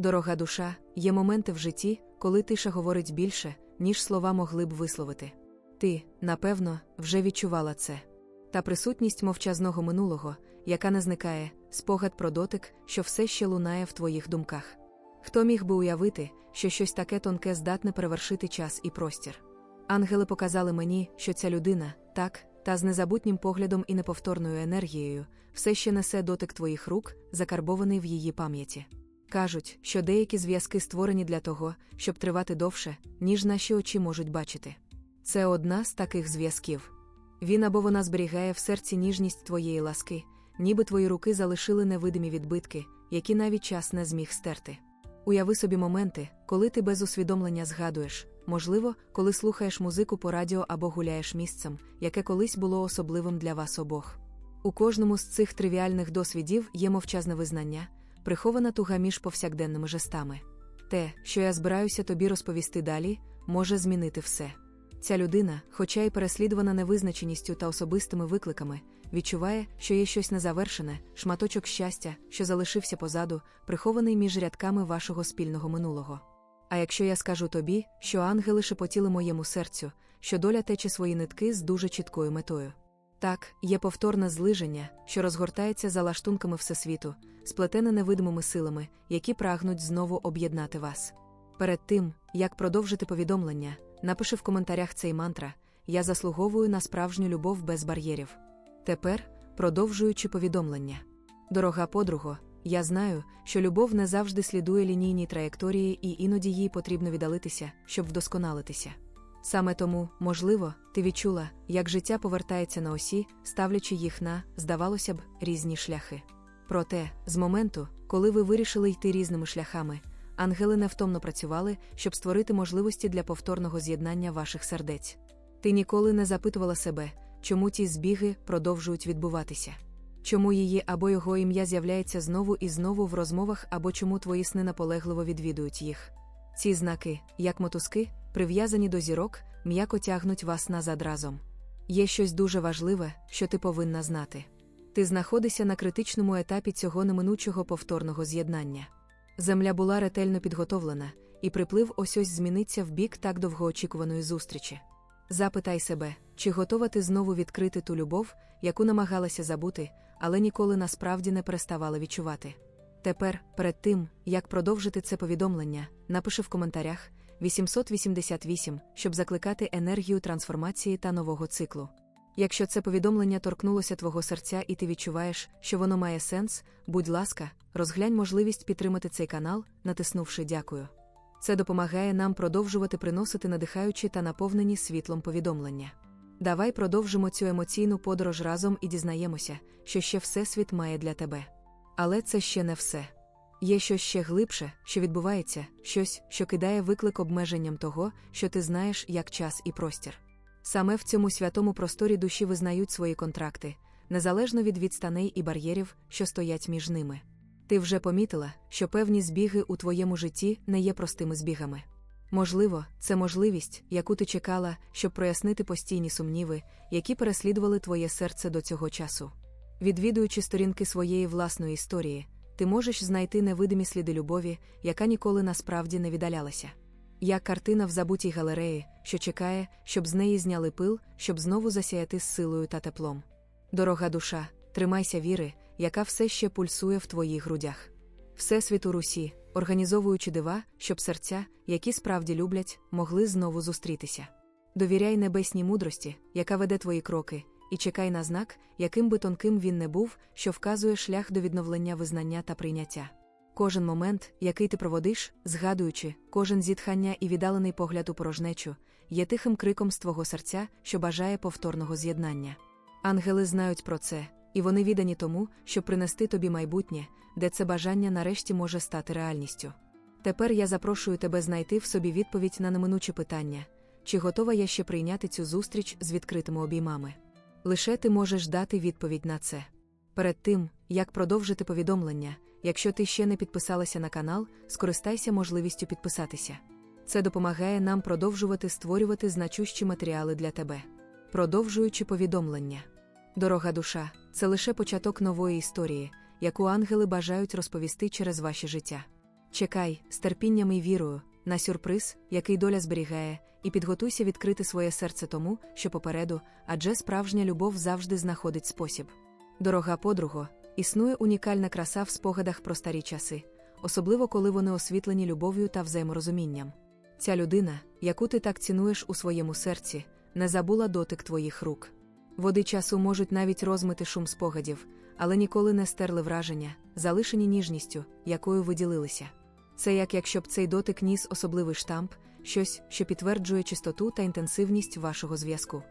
Дорога душа, є моменти в житті, коли тиша говорить більше, ніж слова могли б висловити. Ти, напевно, вже відчувала це. Та присутність мовчазного минулого, яка не зникає, спогад про дотик, що все ще лунає в твоїх думках. Хто міг би уявити, що щось таке тонке здатне перевершити час і простір? Ангели показали мені, що ця людина, так, та з незабутнім поглядом і неповторною енергією, все ще несе дотик твоїх рук, закарбований в її пам'яті. Кажуть, що деякі зв'язки створені для того, щоб тривати довше, ніж наші очі можуть бачити. Це одна з таких зв'язків. Він або вона зберігає в серці ніжність твоєї ласки, ніби твої руки залишили невидимі відбитки, які навіть час не зміг стерти. Уяви собі моменти, коли ти без усвідомлення згадуєш, можливо, коли слухаєш музику по радіо або гуляєш місцем, яке колись було особливим для вас обох. У кожному з цих тривіальних досвідів є мовчазне визнання, прихована туга між повсякденними жестами. Те, що я збираюся тобі розповісти далі, може змінити все. Ця людина, хоча й переслідувана невизначеністю та особистими викликами, відчуває, що є щось незавершене, шматочок щастя, що залишився позаду, прихований між рядками вашого спільного минулого. А якщо я скажу тобі, що ангели шепотіли моєму серцю, що доля тече свої нитки з дуже чіткою метою. Так, є повторне злиження, що розгортається за лаштунками Всесвіту, сплетене невидимими силами, які прагнуть знову об'єднати вас. Перед тим, як продовжити повідомлення, напиши в коментарях цей мантра Я заслуговую на справжню любов без бар'єрів. Тепер, продовжуючи повідомлення. Дорога подруго, я знаю, що любов не завжди слідує лінійній траєкторії і іноді їй потрібно віддалитися, щоб вдосконалитися. Саме тому, можливо, ти відчула, як життя повертається на осі, ставлячи їх на, здавалося б, різні шляхи. Проте, з моменту, коли ви вирішили йти різними шляхами, ангели невтомно працювали, щоб створити можливості для повторного з'єднання ваших сердець. Ти ніколи не запитувала себе, чому ті збіги продовжують відбуватися. Чому її або його ім'я з'являється знову і знову в розмовах, або чому твої сни наполегливо відвідують їх? Ці знаки, як мотузки, прив'язані до зірок, м'яко тягнуть вас назад разом. Є щось дуже важливе, що ти повинна знати. Ти знаходишся на критичному етапі цього неминучого повторного з'єднання. Земля була ретельно підготовлена, і приплив ось ось зміниться в бік так довгоочікуваної зустрічі. Запитай себе, чи готова ти знову відкрити ту любов, яку намагалася забути, але ніколи насправді не переставала відчувати. Тепер, перед тим, як продовжити це повідомлення, напиши в коментарях 888, щоб закликати енергію трансформації та нового циклу. Якщо це повідомлення торкнулося твого серця і ти відчуваєш, що воно має сенс, будь ласка, розглянь можливість підтримати цей канал, натиснувши дякую. Це допомагає нам продовжувати приносити надихаючі та наповнені світлом повідомлення. Давай продовжимо цю емоційну подорож разом і дізнаємося, що ще Всесвіт має для тебе. Але це ще не все. Є щось ще глибше, що відбувається, щось, що кидає виклик обмеженням того, що ти знаєш як час і простір. Саме в цьому святому просторі душі визнають свої контракти, незалежно від відстаней і бар'єрів, що стоять між ними. Ти вже помітила, що певні збіги у твоєму житті не є простими збігами. Можливо, це можливість, яку ти чекала, щоб прояснити постійні сумніви, які переслідували твоє серце до цього часу. Відвідуючи сторінки своєї власної історії, ти можеш знайти невидимі сліди любові, яка ніколи насправді не віддалялася. Як картина в забутій галереї, що чекає, щоб з неї зняли пил, щоб знову засяяти з силою та теплом. Дорога душа, тримайся віри, яка все ще пульсує в твоїх грудях. Всесвіту Русі, організовуючи дива, щоб серця, які справді люблять, могли знову зустрітися. Довіряй небесній мудрості, яка веде твої кроки, і чекай на знак, яким би тонким він не був, що вказує шлях до відновлення визнання та прийняття. Кожен момент, який ти проводиш, згадуючи, кожен зітхання і віддалений погляд у порожнечу, є тихим криком з твого серця, що бажає повторного з'єднання. Ангели знають про це, і вони віддані тому, щоб принести тобі майбутнє, де це бажання нарешті може стати реальністю. Тепер я запрошую тебе знайти в собі відповідь на неминуче питання, чи готова я ще прийняти цю зустріч з відкритими обіймами. Лише ти можеш дати відповідь на це. Перед тим, як продовжити повідомлення, якщо ти ще не підписалася на канал, скористайся можливістю підписатися. Це допомагає нам продовжувати створювати значущі матеріали для тебе. Продовжуючи повідомлення. Дорога душа це лише початок нової історії, яку ангели бажають розповісти через ваше життя. Чекай, з терпінням і вірою, на сюрприз, який доля зберігає, і підготуйся відкрити своє серце тому, що попереду, адже справжня любов завжди знаходить спосіб. Дорога подруго, існує унікальна краса в спогадах про старі часи, особливо коли вони освітлені любов'ю та взаєморозумінням. Ця людина, яку ти так цінуєш у своєму серці, не забула дотик твоїх рук. Води часу можуть навіть розмити шум спогадів, але ніколи не стерли враження, залишені ніжністю, якою ви ділилися. Це як якщо б цей дотик ніс особливий штамп, щось, що підтверджує чистоту та інтенсивність вашого зв'язку.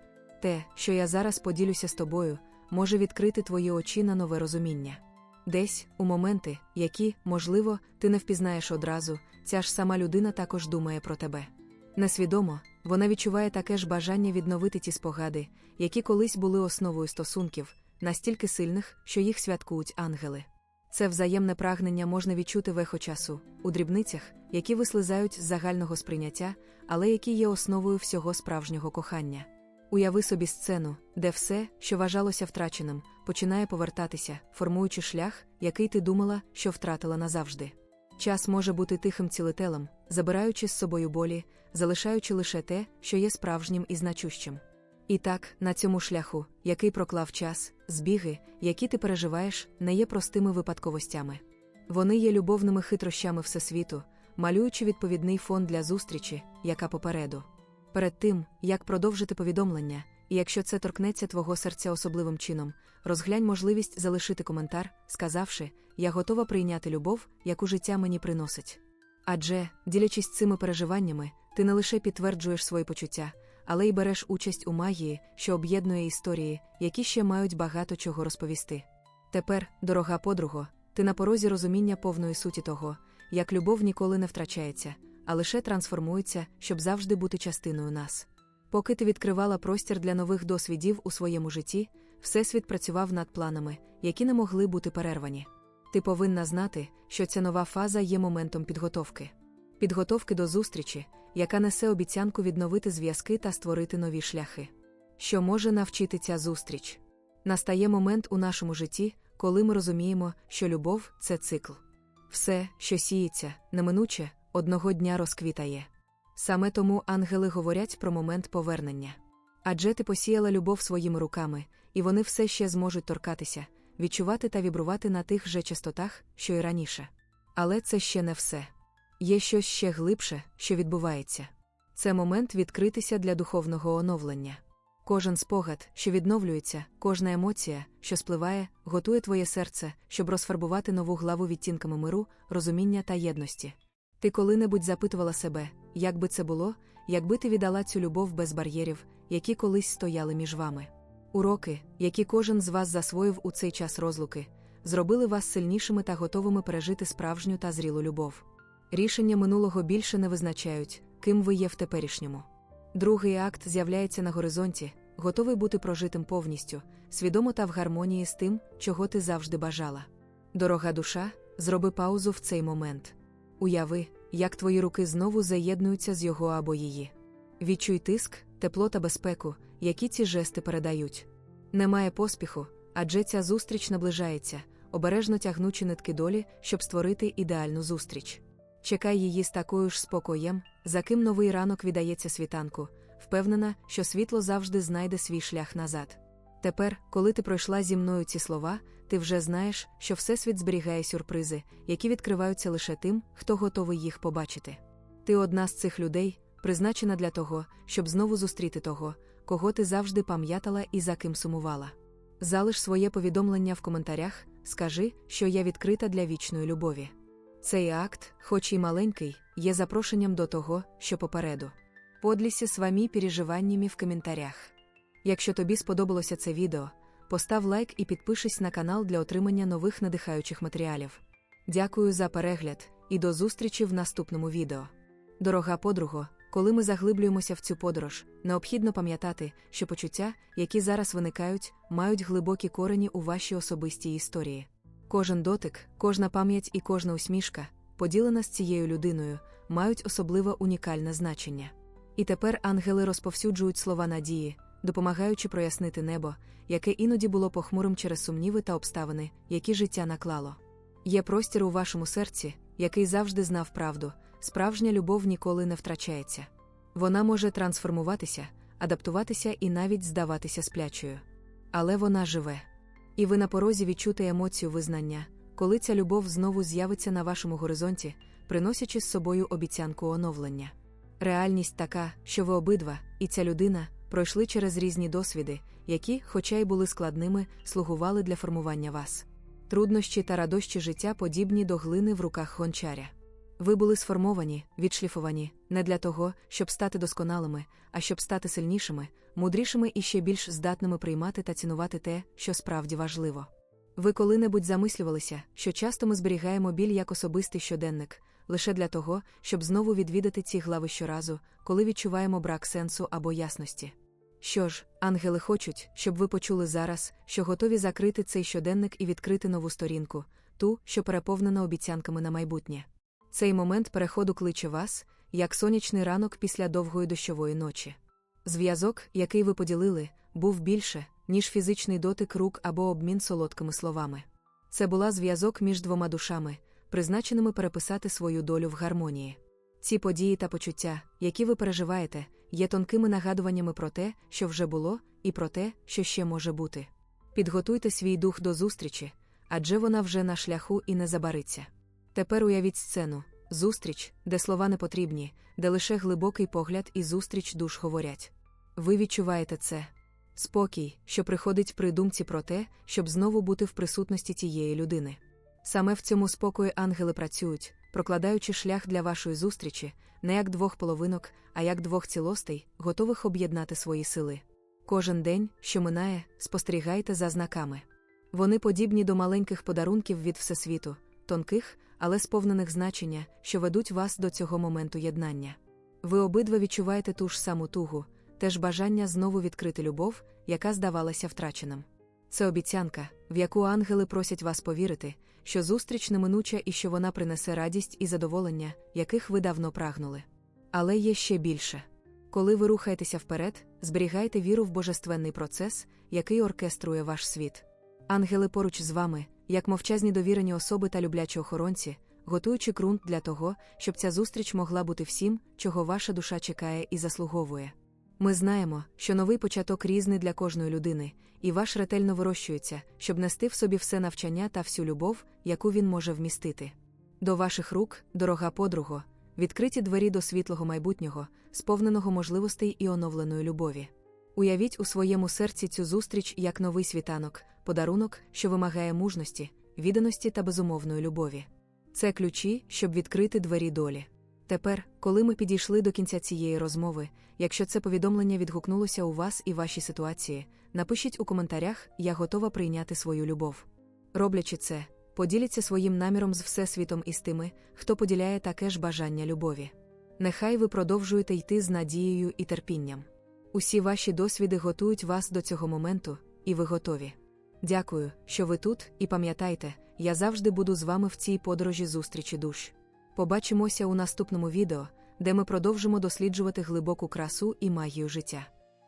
Те, що я зараз поділюся з тобою, може відкрити твої очі на нове розуміння. Десь, у моменти, які, можливо, ти не впізнаєш одразу, ця ж сама людина також думає про тебе. Несвідомо, вона відчуває таке ж бажання відновити ті спогади, які колись були основою стосунків, настільки сильних, що їх святкують ангели. Це взаємне прагнення можна відчути в ехо часу, у дрібницях, які вислизають з загального сприйняття, але які є основою всього справжнього кохання. Уяви собі сцену, де все, що вважалося втраченим, починає повертатися, формуючи шлях, який ти думала, що втратила назавжди. Час може бути тихим цілителем, забираючи з собою болі, залишаючи лише те, що є справжнім і значущим. І так, на цьому шляху, який проклав час, збіги, які ти переживаєш, не є простими випадковостями. Вони є любовними хитрощами Всесвіту, малюючи відповідний фон для зустрічі, яка попереду. Перед тим, як продовжити повідомлення, і якщо це торкнеться твого серця особливим чином, розглянь можливість залишити коментар, сказавши, я готова прийняти любов, яку життя мені приносить. Адже, ділячись цими переживаннями, ти не лише підтверджуєш свої почуття, але й береш участь у магії, що об'єднує історії, які ще мають багато чого розповісти. Тепер, дорога подруго, ти на порозі розуміння повної суті того, як любов ніколи не втрачається, а лише трансформується, щоб завжди бути частиною нас. Поки ти відкривала простір для нових досвідів у своєму житті, Всесвіт працював над планами, які не могли бути перервані. Ти повинна знати, що ця нова фаза є моментом підготовки. Підготовки до зустрічі, яка несе обіцянку відновити зв'язки та створити нові шляхи. Що може навчити ця зустріч? Настає момент у нашому житті, коли ми розуміємо, що любов це цикл. Все, що сіється, неминуче, одного дня розквітає. Саме тому ангели говорять про момент повернення. Адже ти посіяла любов своїми руками, і вони все ще зможуть торкатися, відчувати та вібрувати на тих же частотах, що й раніше. Але це ще не все. Є щось ще глибше, що відбувається. Це момент відкритися для духовного оновлення. Кожен спогад, що відновлюється, кожна емоція, що спливає, готує твоє серце, щоб розфарбувати нову главу відтінками миру, розуміння та єдності. Ти коли-небудь запитувала себе, як би це було, якби ти віддала цю любов без бар'єрів, які колись стояли між вами. Уроки, які кожен з вас засвоїв у цей час розлуки, зробили вас сильнішими та готовими пережити справжню та зрілу любов. Рішення минулого більше не визначають, ким ви є в теперішньому. Другий акт з'являється на горизонті, готовий бути прожитим повністю, свідомо та в гармонії з тим, чого ти завжди бажала. Дорога душа, зроби паузу в цей момент. Уяви, як твої руки знову заєднуються з його або її. Відчуй тиск, тепло та безпеку, які ці жести передають. Немає поспіху, адже ця зустріч наближається, обережно тягнучи нитки долі, щоб створити ідеальну зустріч. Чекай її з такою ж спокоєм, за ким новий ранок віддається світанку, впевнена, що світло завжди знайде свій шлях назад. Тепер, коли ти пройшла зі мною ці слова, ти вже знаєш, що Всесвіт зберігає сюрпризи, які відкриваються лише тим, хто готовий їх побачити. Ти одна з цих людей, призначена для того, щоб знову зустріти того, кого ти завжди пам'ятала і за ким сумувала. Залиш своє повідомлення в коментарях, скажи, що я відкрита для вічної любові. Цей акт, хоч і маленький, є запрошенням до того, що попереду. Подліся своїми переживаннями в коментарях. Якщо тобі сподобалося це відео, постав лайк і підпишись на канал для отримання нових надихаючих матеріалів. Дякую за перегляд і до зустрічі в наступному відео. Дорога подруго, коли ми заглиблюємося в цю подорож, необхідно пам'ятати, що почуття, які зараз виникають, мають глибокі корені у вашій особистій історії. Кожен дотик, кожна пам'ять і кожна усмішка, поділена з цією людиною, мають особливе унікальне значення. І тепер ангели розповсюджують слова надії, допомагаючи прояснити небо, яке іноді було похмурим через сумніви та обставини, які життя наклало. Є простір у вашому серці, який завжди знав правду, справжня любов ніколи не втрачається. Вона може трансформуватися, адаптуватися і навіть здаватися сплячою. Але вона живе. І ви на порозі відчути емоцію визнання, коли ця любов знову з'явиться на вашому горизонті, приносячи з собою обіцянку оновлення. Реальність така, що ви обидва, і ця людина пройшли через різні досвіди, які, хоча й були складними, слугували для формування вас. Труднощі та радощі життя подібні до глини в руках гончаря. Ви були сформовані, відшліфовані, не для того, щоб стати досконалими, а щоб стати сильнішими, мудрішими і ще більш здатними приймати та цінувати те, що справді важливо. Ви коли-небудь замислювалися, що часто ми зберігаємо біль як особистий щоденник, лише для того, щоб знову відвідати ці глави щоразу, коли відчуваємо брак сенсу або ясності. Що ж, ангели хочуть, щоб ви почули зараз, що готові закрити цей щоденник і відкрити нову сторінку, ту, що переповнена обіцянками на майбутнє. Цей момент переходу кличе вас, як сонячний ранок після довгої дощової ночі. Зв'язок, який ви поділили, був більше, ніж фізичний дотик рук або обмін солодкими словами. Це була зв'язок між двома душами, призначеними переписати свою долю в гармонії. Ці події та почуття, які ви переживаєте, є тонкими нагадуваннями про те, що вже було, і про те, що ще може бути. Підготуйте свій дух до зустрічі, адже вона вже на шляху і не забариться. Тепер уявіть сцену зустріч, де слова не потрібні, де лише глибокий погляд і зустріч душ говорять. Ви відчуваєте це спокій, що приходить при думці про те, щоб знову бути в присутності тієї людини. Саме в цьому спокої ангели працюють, прокладаючи шлях для вашої зустрічі, не як двох половинок, а як двох цілостей, готових об'єднати свої сили. Кожен день, що минає, спостерігайте за знаками. Вони подібні до маленьких подарунків від Всесвіту, тонких, але сповнених значення, що ведуть вас до цього моменту єднання. Ви обидва відчуваєте ту ж саму тугу, теж бажання знову відкрити любов, яка здавалася втраченим. Це обіцянка, в яку ангели просять вас повірити, що зустріч неминуча і що вона принесе радість і задоволення, яких ви давно прагнули. Але є ще більше. Коли ви рухаєтеся вперед, зберігайте віру в божественний процес, який оркеструє ваш світ. Ангели поруч з вами, як мовчазні довірені особи та люблячі охоронці, готуючи ґрунт для того, щоб ця зустріч могла бути всім, чого ваша душа чекає і заслуговує. Ми знаємо, що новий початок різний для кожної людини, і ваш ретельно вирощується, щоб нести в собі все навчання та всю любов, яку він може вмістити. До ваших рук, дорога подруго, відкриті двері до світлого майбутнього, сповненого можливостей і оновленої любові. Уявіть у своєму серці цю зустріч як новий світанок, подарунок, що вимагає мужності, відданості та безумовної любові. Це ключі, щоб відкрити двері долі. Тепер, коли ми підійшли до кінця цієї розмови, якщо це повідомлення відгукнулося у вас і вашій ситуації, напишіть у коментарях, я готова прийняти свою любов. Роблячи це, поділіться своїм наміром з Всесвітом і з тими, хто поділяє таке ж бажання любові. Нехай ви продовжуєте йти з надією і терпінням. Усі ваші досвіди готують вас до цього моменту, і ви готові. Дякую, що ви тут, і пам'ятайте, я завжди буду з вами в цій подорожі зустрічі душ. Побачимося у наступному відео, де ми продовжимо досліджувати глибоку красу і магію життя.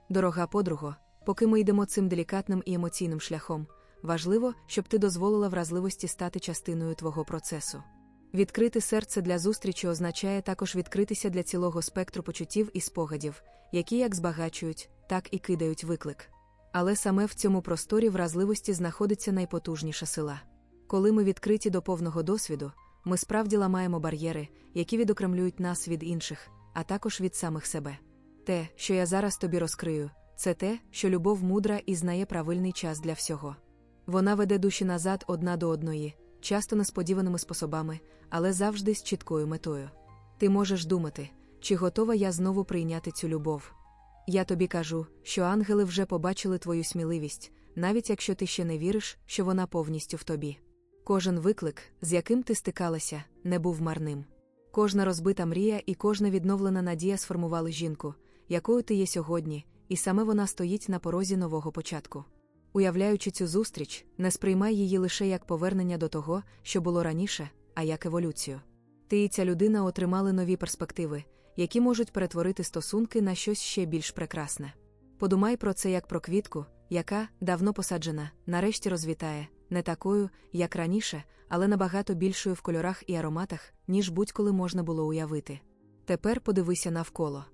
Дорога подруго, поки ми йдемо цим делікатним і емоційним шляхом, важливо, щоб ти дозволила вразливості стати частиною твого процесу. Відкрити серце для зустрічі означає також відкритися для цілого спектру почуттів і спогадів, які як збагачують, так і кидають виклик. Але саме в цьому просторі вразливості знаходиться найпотужніша сила. Коли ми відкриті до повного досвіду, ми справді ламаємо бар'єри, які відокремлюють нас від інших, а також від самих себе. Те, що я зараз тобі розкрию, це те, що любов мудра і знає правильний час для всього. Вона веде душі назад одна до одної, часто несподіваними способами, але завжди з чіткою метою. Ти можеш думати, чи готова я знову прийняти цю любов. Я тобі кажу, що ангели вже побачили твою сміливість, навіть якщо ти ще не віриш, що вона повністю в тобі. Кожен виклик, з яким ти стикалася, не був марним. Кожна розбита мрія і кожна відновлена надія сформували жінку, якою ти є сьогодні, і саме вона стоїть на порозі нового початку. Уявляючи цю зустріч, не сприймай її лише як повернення до того, що було раніше, а як еволюцію. Ти і ця людина отримали нові перспективи, які можуть перетворити стосунки на щось ще більш прекрасне. Подумай про це як про квітку, яка, давно посаджена, нарешті розвітає, не такою, як раніше, але набагато більшою в кольорах і ароматах, ніж будь-коли можна було уявити. Тепер подивися навколо.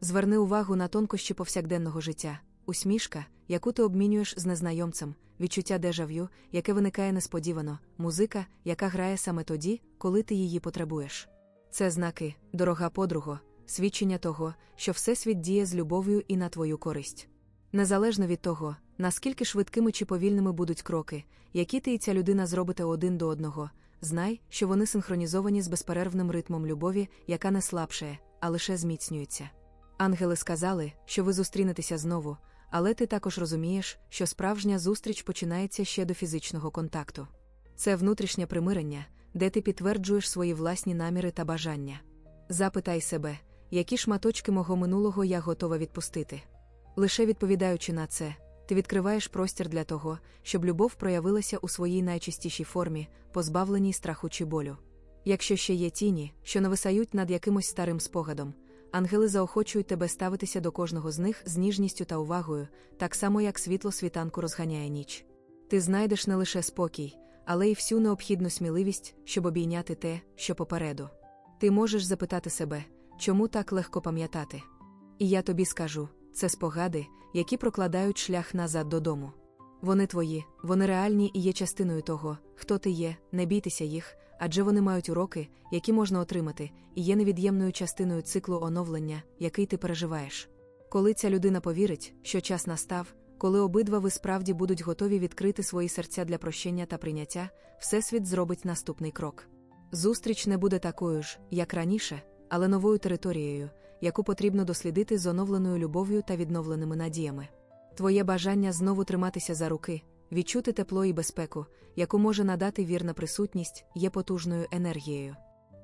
Зверни увагу на тонкощі повсякденного життя, усмішка, яку ти обмінюєш з незнайомцем, відчуття дежав'ю, яке виникає несподівано, музика, яка грає саме тоді, коли ти її потребуєш. Це знаки, дорога подруго, свідчення того, що Всесвіт діє з любов'ю і на твою користь. Незалежно від того, наскільки швидкими чи повільними будуть кроки, які ти і ця людина зробите один до одного, знай, що вони синхронізовані з безперервним ритмом любові, яка не слабшає, а лише зміцнюється. Ангели сказали, що ви зустрінетеся знову, але ти також розумієш, що справжня зустріч починається ще до фізичного контакту. Це внутрішнє примирення, де ти підтверджуєш свої власні наміри та бажання. Запитай себе, які шматочки мого минулого я готова відпустити. Лише відповідаючи на це, ти відкриваєш простір для того, щоб любов проявилася у своїй найчистішій формі, позбавленій страху чи болю. Якщо ще є тіні, що нависають над якимось старим спогадом, ангели заохочують тебе ставитися до кожного з них з ніжністю та увагою, так само як світло світанку розганяє ніч. Ти знайдеш не лише спокій, але й всю необхідну сміливість, щоб обійняти те, що попереду. Ти можеш запитати себе, чому так легко пам'ятати. І я тобі скажу це спогади, які прокладають шлях назад додому. Вони твої, вони реальні і є частиною того, хто ти є, не бійтеся їх, адже вони мають уроки, які можна отримати, і є невід'ємною частиною циклу оновлення, який ти переживаєш. Коли ця людина повірить, що час настав, коли обидва ви справді будуть готові відкрити свої серця для прощення та прийняття, Всесвіт зробить наступний крок. Зустріч не буде такою ж, як раніше, але новою територією, яку потрібно дослідити з оновленою любов'ю та відновленими надіями. Твоє бажання знову триматися за руки, відчути тепло і безпеку, яку може надати вірна присутність, є потужною енергією.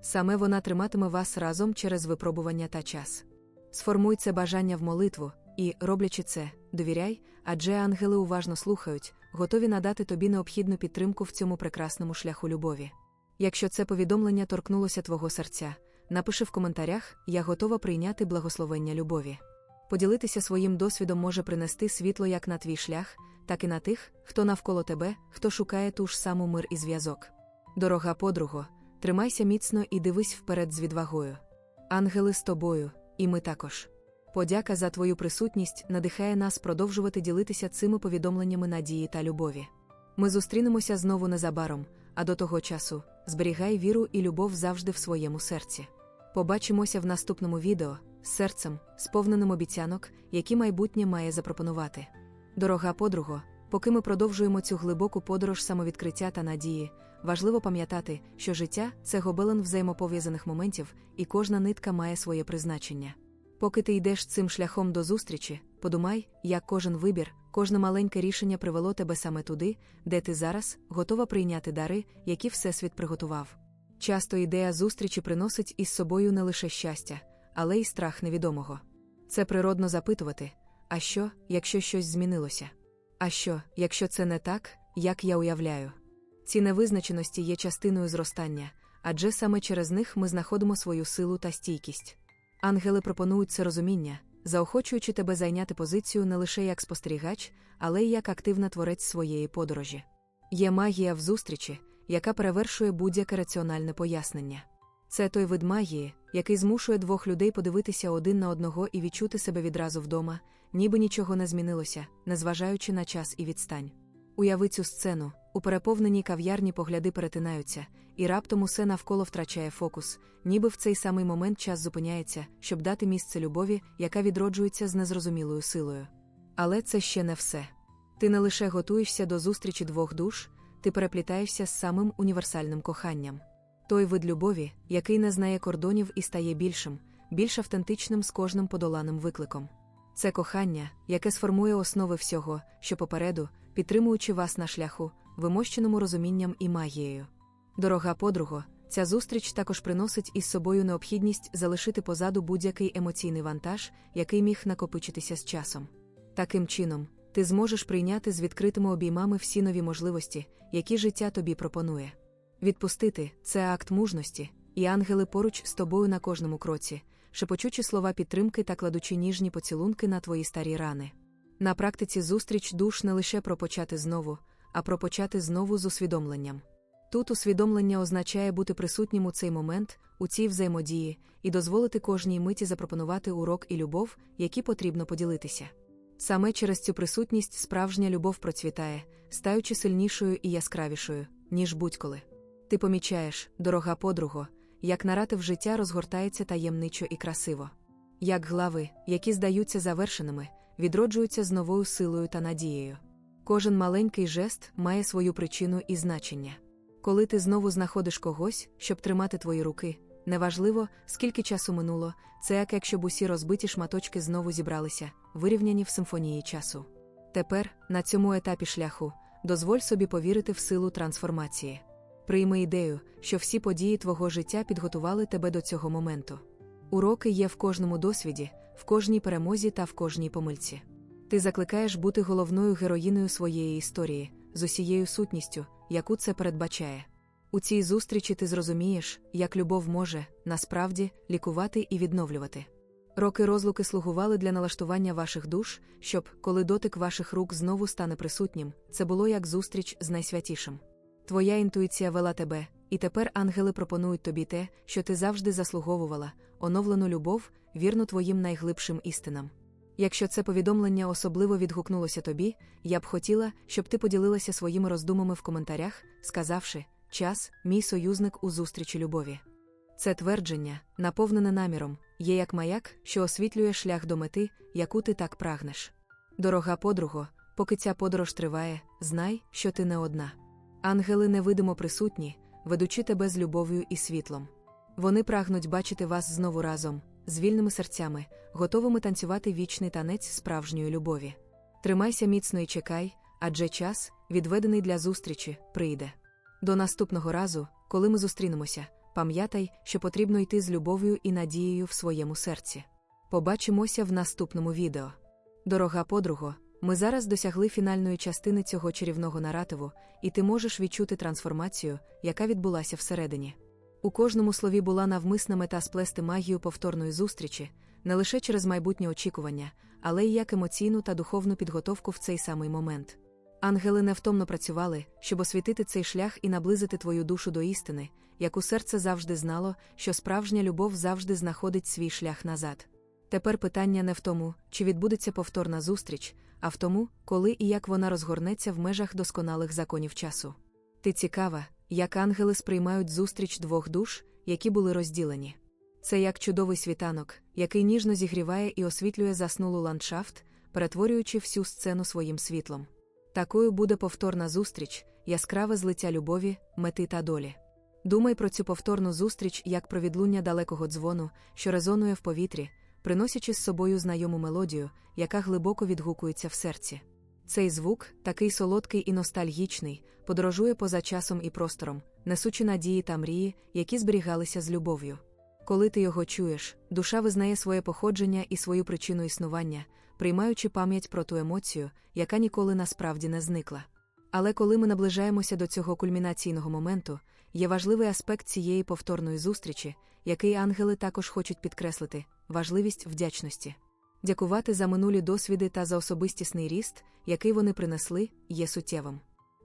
Саме вона триматиме вас разом через випробування та час. Сформуй це бажання в молитву і, роблячи це, довіряй, адже ангели уважно слухають, готові надати тобі необхідну підтримку в цьому прекрасному шляху любові. Якщо це повідомлення торкнулося твого серця, напиши в коментарях, я готова прийняти благословення любові. Поділитися своїм досвідом може принести світло як на твій шлях, так і на тих, хто навколо тебе, хто шукає ту ж саму мир і зв'язок. Дорога подруго, тримайся міцно і дивись вперед з відвагою. Ангели з тобою, і ми також. Подяка за твою присутність надихає нас продовжувати ділитися цими повідомленнями надії та любові. Ми зустрінемося знову незабаром, а до того часу зберігай віру і любов завжди в своєму серці. Побачимося в наступному відео серцем, сповненим обіцянок, які майбутнє має запропонувати. Дорога подруго, поки ми продовжуємо цю глибоку подорож самовідкриття та надії, важливо пам'ятати, що життя це гобелен взаємопов'язаних моментів, і кожна нитка має своє призначення. Поки ти йдеш цим шляхом до зустрічі, подумай, як кожен вибір, кожне маленьке рішення привело тебе саме туди, де ти зараз готова прийняти дари, які Всесвіт приготував. Часто ідея зустрічі приносить із собою не лише щастя, але й страх невідомого. Це природно запитувати а що, якщо щось змінилося? А що, якщо це не так, як я уявляю? Ці невизначеності є частиною зростання, адже саме через них ми знаходимо свою силу та стійкість. Ангели пропонують це розуміння, заохочуючи тебе зайняти позицію не лише як спостерігач, але й як активна творець своєї подорожі. Є магія в зустрічі, яка перевершує будь-яке раціональне пояснення. Це той вид магії, який змушує двох людей подивитися один на одного і відчути себе відразу вдома, ніби нічого не змінилося, незважаючи на час і відстань. Уяви цю сцену, у переповненій кав'ярні погляди перетинаються, і раптом усе навколо втрачає фокус, ніби в цей самий момент час зупиняється, щоб дати місце любові, яка відроджується з незрозумілою силою. Але це ще не все. Ти не лише готуєшся до зустрічі двох душ, ти переплітаєшся з самим універсальним коханням. Той вид любові, який не знає кордонів і стає більшим, більш автентичним з кожним подоланим викликом. Це кохання, яке сформує основи всього, що попереду, підтримуючи вас на шляху, вимощеному розумінням і магією. Дорога подруго, ця зустріч також приносить із собою необхідність залишити позаду будь-який емоційний вантаж, який міг накопичитися з часом. Таким чином, ти зможеш прийняти з відкритими обіймами всі нові можливості, які життя тобі пропонує. Відпустити це акт мужності, і ангели поруч з тобою на кожному кроці, шепочучи слова підтримки та кладучи ніжні поцілунки на твої старі рани. На практиці зустріч душ не лише про почати знову, а про почати знову з усвідомленням. Тут усвідомлення означає бути присутнім у цей момент, у цій взаємодії, і дозволити кожній миті запропонувати урок і любов, які потрібно поділитися. Саме через цю присутність справжня любов процвітає, стаючи сильнішою і яскравішою, ніж будь-коли. Ти помічаєш, дорога подруго, як наратив життя розгортається таємничо і красиво. Як глави, які здаються завершеними, відроджуються з новою силою та надією. Кожен маленький жест має свою причину і значення. Коли ти знову знаходиш когось, щоб тримати твої руки, неважливо, скільки часу минуло, це як якщо б усі розбиті шматочки знову зібралися, вирівняні в симфонії часу. Тепер, на цьому етапі шляху, дозволь собі повірити в силу трансформації. Прийми ідею, що всі події твого життя підготували тебе до цього моменту. Уроки є в кожному досвіді, в кожній перемозі та в кожній помильці. Ти закликаєш бути головною героїною своєї історії, з усією сутністю, яку це передбачає. У цій зустрічі ти зрозумієш, як любов може, насправді, лікувати і відновлювати. Роки розлуки слугували для налаштування ваших душ, щоб, коли дотик ваших рук знову стане присутнім, це було як зустріч з найсвятішим. Твоя інтуїція вела тебе, і тепер ангели пропонують тобі те, що ти завжди заслуговувала, оновлену любов, вірну твоїм найглибшим істинам. Якщо це повідомлення особливо відгукнулося тобі, я б хотіла, щоб ти поділилася своїми роздумами в коментарях, сказавши час, мій союзник у зустрічі любові. Це твердження, наповнене наміром, є як маяк, що освітлює шлях до мети, яку ти так прагнеш. Дорога подруго, поки ця подорож триває, знай, що ти не одна. Ангели невидимо присутні, ведучи тебе з любов'ю і світлом. Вони прагнуть бачити вас знову разом, з вільними серцями, готовими танцювати вічний танець справжньої любові. Тримайся міцно і чекай, адже час, відведений для зустрічі, прийде. До наступного разу, коли ми зустрінемося, пам'ятай, що потрібно йти з любов'ю і надією в своєму серці. Побачимося в наступному відео. Дорога подруго, ми зараз досягли фінальної частини цього чарівного наративу, і ти можеш відчути трансформацію, яка відбулася всередині. У кожному слові була навмисна мета сплести магію повторної зустрічі, не лише через майбутнє очікування, але й як емоційну та духовну підготовку в цей самий момент. Ангели невтомно працювали, щоб освітити цей шлях і наблизити твою душу до істини, яку серце завжди знало, що справжня любов завжди знаходить свій шлях назад. Тепер питання не в тому, чи відбудеться повторна зустріч, а в тому, коли і як вона розгорнеться в межах досконалих законів часу. Ти цікава, як ангели сприймають зустріч двох душ, які були розділені. Це як чудовий світанок, який ніжно зігріває і освітлює заснулу ландшафт, перетворюючи всю сцену своїм світлом. Такою буде повторна зустріч, яскраве злиття любові, мети та долі. Думай про цю повторну зустріч як про відлуння далекого дзвону, що резонує в повітрі, приносячи з собою знайому мелодію, яка глибоко відгукується в серці. Цей звук, такий солодкий і ностальгічний, подорожує поза часом і простором, несучи надії та мрії, які зберігалися з любов'ю. Коли ти його чуєш, душа визнає своє походження і свою причину існування, приймаючи пам'ять про ту емоцію, яка ніколи насправді не зникла. Але коли ми наближаємося до цього кульмінаційного моменту, є важливий аспект цієї повторної зустрічі, який ангели також хочуть підкреслити важливість вдячності. Дякувати за минулі досвіди та за особистісний ріст, який вони принесли, є суттєвим.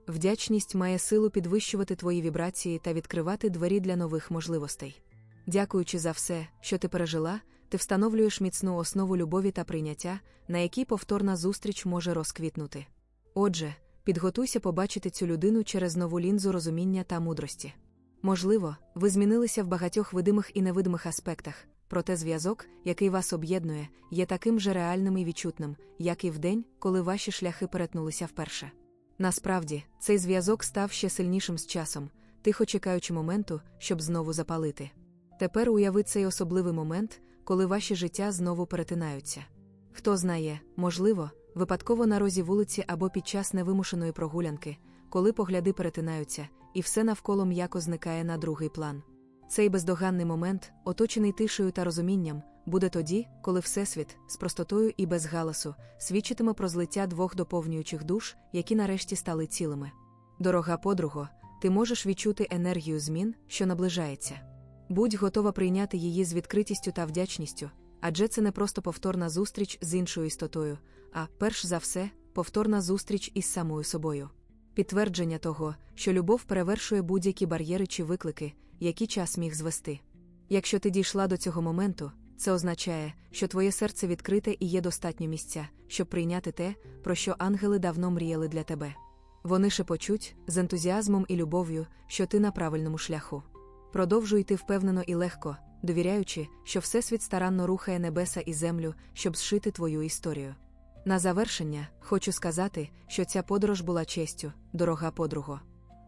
Вдячність має силу підвищувати твої вібрації та відкривати двері для нових можливостей. Дякуючи за все, що ти пережила, ти встановлюєш міцну основу любові та прийняття, на якій повторна зустріч може розквітнути. Отже, підготуйся побачити цю людину через нову лінзу розуміння та мудрості. Можливо, ви змінилися в багатьох видимих і невидимих аспектах, проте зв'язок, який вас об'єднує, є таким же реальним і відчутним, як і в день, коли ваші шляхи перетнулися вперше. Насправді, цей зв'язок став ще сильнішим з часом, тихо чекаючи моменту, щоб знову запалити. Тепер уяви цей особливий момент, коли ваші життя знову перетинаються. Хто знає, можливо, випадково на розі вулиці або під час невимушеної прогулянки, коли погляди перетинаються, і все навколо м'яко зникає на другий план. Цей бездоганний момент, оточений тишею та розумінням, буде тоді, коли Всесвіт, з простотою і без галасу, свідчитиме про злиття двох доповнюючих душ, які нарешті стали цілими. Дорога подруго, ти можеш відчути енергію змін, що наближається. Будь готова прийняти її з відкритістю та вдячністю, Адже це не просто повторна зустріч з іншою істотою, а перш за все, повторна зустріч із самою собою. Підтвердження того, що любов перевершує будь-які бар'єри чи виклики, які час міг звести. Якщо ти дійшла до цього моменту, це означає, що твоє серце відкрите і є достатньо місця, щоб прийняти те, про що ангели давно мріяли для тебе. Вони шепочуть з ентузіазмом і любов'ю, що ти на правильному шляху. Продовжуй йти впевнено і легко, довіряючи, що Всесвіт старанно рухає небеса і землю, щоб зшити твою історію. На завершення, хочу сказати, що ця подорож була честю, дорога подруго.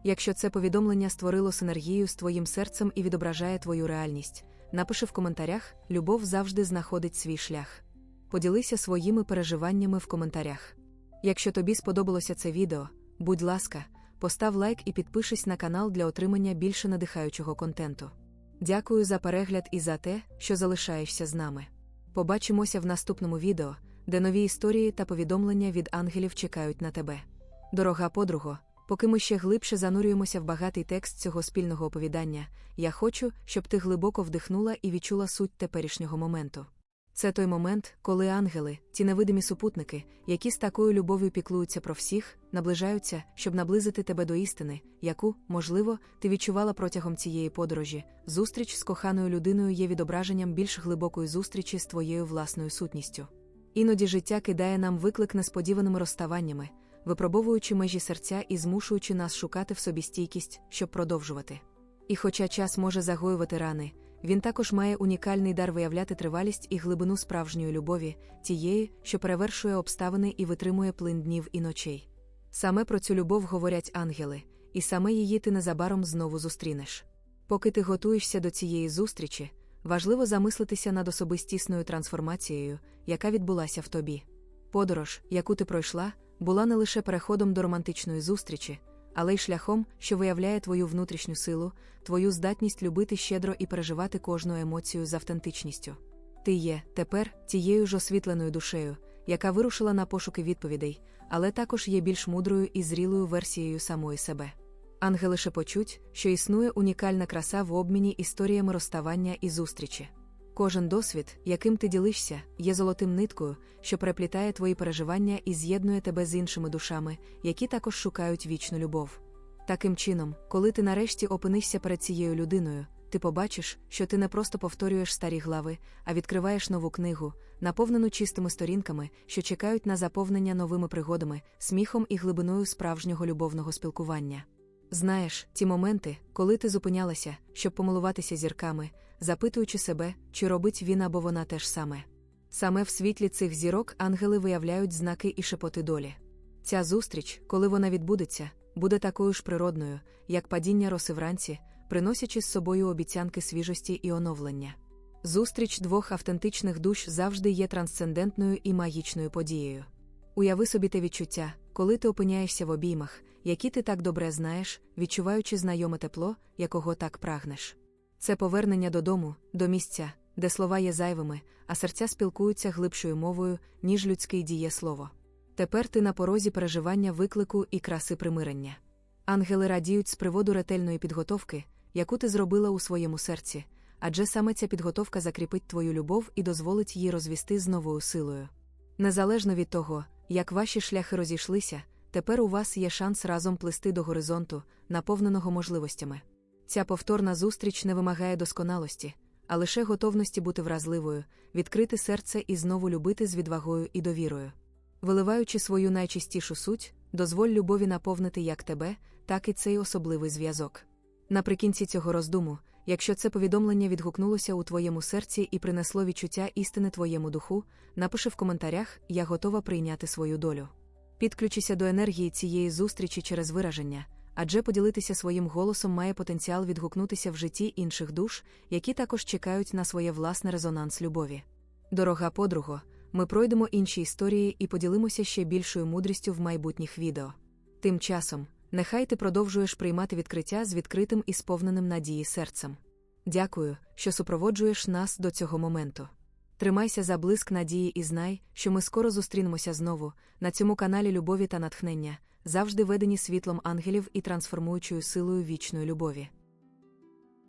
Якщо це повідомлення створило синергію з твоїм серцем і відображає твою реальність, напиши в коментарях: любов завжди знаходить свій шлях. Поділися своїми переживаннями в коментарях. Якщо тобі сподобалося це відео, будь ласка, постав лайк і підпишись на канал для отримання більше надихаючого контенту. Дякую за перегляд і за те, що залишаєшся з нами. Побачимося в наступному відео, де нові історії та повідомлення від ангелів чекають на тебе. Дорога подруго, поки ми ще глибше занурюємося в багатий текст цього спільного оповідання, я хочу, щоб ти глибоко вдихнула і відчула суть теперішнього моменту. Це той момент, коли ангели, ті невидимі супутники, які з такою любов'ю піклуються про всіх, наближаються, щоб наблизити тебе до істини, яку, можливо, ти відчувала протягом цієї подорожі. Зустріч з коханою людиною є відображенням більш глибокої зустрічі з твоєю власною сутністю. Іноді життя кидає нам виклик несподіваними розставаннями, випробовуючи межі серця і змушуючи нас шукати в собі стійкість, щоб продовжувати. І хоча час може загоювати рани, він також має унікальний дар виявляти тривалість і глибину справжньої любові, тієї, що перевершує обставини і витримує плин днів і ночей. Саме про цю любов говорять ангели, і саме її ти незабаром знову зустрінеш. Поки ти готуєшся до цієї зустрічі, важливо замислитися над особистісною трансформацією, яка відбулася в тобі. Подорож, яку ти пройшла, була не лише переходом до романтичної зустрічі, але й шляхом, що виявляє твою внутрішню силу, твою здатність любити щедро і переживати кожну емоцію з автентичністю. Ти є тепер тією ж освітленою душею, яка вирушила на пошуки відповідей, але також є більш мудрою і зрілою версією самої себе. Ангели шепочуть, що існує унікальна краса в обміні історіями розставання і зустрічі. Кожен досвід, яким ти ділишся, є золотим ниткою, що переплітає твої переживання і з'єднує тебе з іншими душами, які також шукають вічну любов. Таким чином, коли ти нарешті опинишся перед цією людиною, ти побачиш, що ти не просто повторюєш старі глави, а відкриваєш нову книгу, наповнену чистими сторінками, що чекають на заповнення новими пригодами, сміхом і глибиною справжнього любовного спілкування. Знаєш, ті моменти, коли ти зупинялася, щоб помилуватися зірками, запитуючи себе, чи робить він або вона те ж саме. Саме в світлі цих зірок ангели виявляють знаки і шепоти долі. Ця зустріч, коли вона відбудеться, буде такою ж природною, як падіння роси вранці, приносячи з собою обіцянки свіжості і оновлення. Зустріч двох автентичних душ завжди є трансцендентною і магічною подією. Уяви собі те відчуття, коли ти опиняєшся в обіймах, які ти так добре знаєш, відчуваючи знайоме тепло, якого так прагнеш. Це повернення додому, до місця, де слова є зайвими, а серця спілкуються глибшою мовою, ніж людське дієслово. Тепер ти на порозі переживання виклику і краси примирення. Ангели радіють з приводу ретельної підготовки, яку ти зробила у своєму серці, адже саме ця підготовка закріпить твою любов і дозволить її розвісти з новою силою. Незалежно від того, як ваші шляхи розійшлися, тепер у вас є шанс разом плисти до горизонту, наповненого можливостями. Ця повторна зустріч не вимагає досконалості, а лише готовності бути вразливою, відкрити серце і знову любити з відвагою і довірою. Виливаючи свою найчистішу суть, дозволь любові наповнити як тебе, так і цей особливий зв'язок. Наприкінці цього роздуму, якщо це повідомлення відгукнулося у твоєму серці і принесло відчуття істини твоєму духу, напиши в коментарях Я готова прийняти свою долю. Підключися до енергії цієї зустрічі через вираження адже поділитися своїм голосом має потенціал відгукнутися в житті інших душ, які також чекають на своє власне резонанс любові. Дорога подруго, ми пройдемо інші історії і поділимося ще більшою мудрістю в майбутніх відео. Тим часом, нехай ти продовжуєш приймати відкриття з відкритим і сповненим надії серцем. Дякую, що супроводжуєш нас до цього моменту. Тримайся за блиск надії і знай, що ми скоро зустрінемося знову на цьому каналі Любові та натхнення завжди ведені світлом ангелів і трансформуючою силою вічної любові.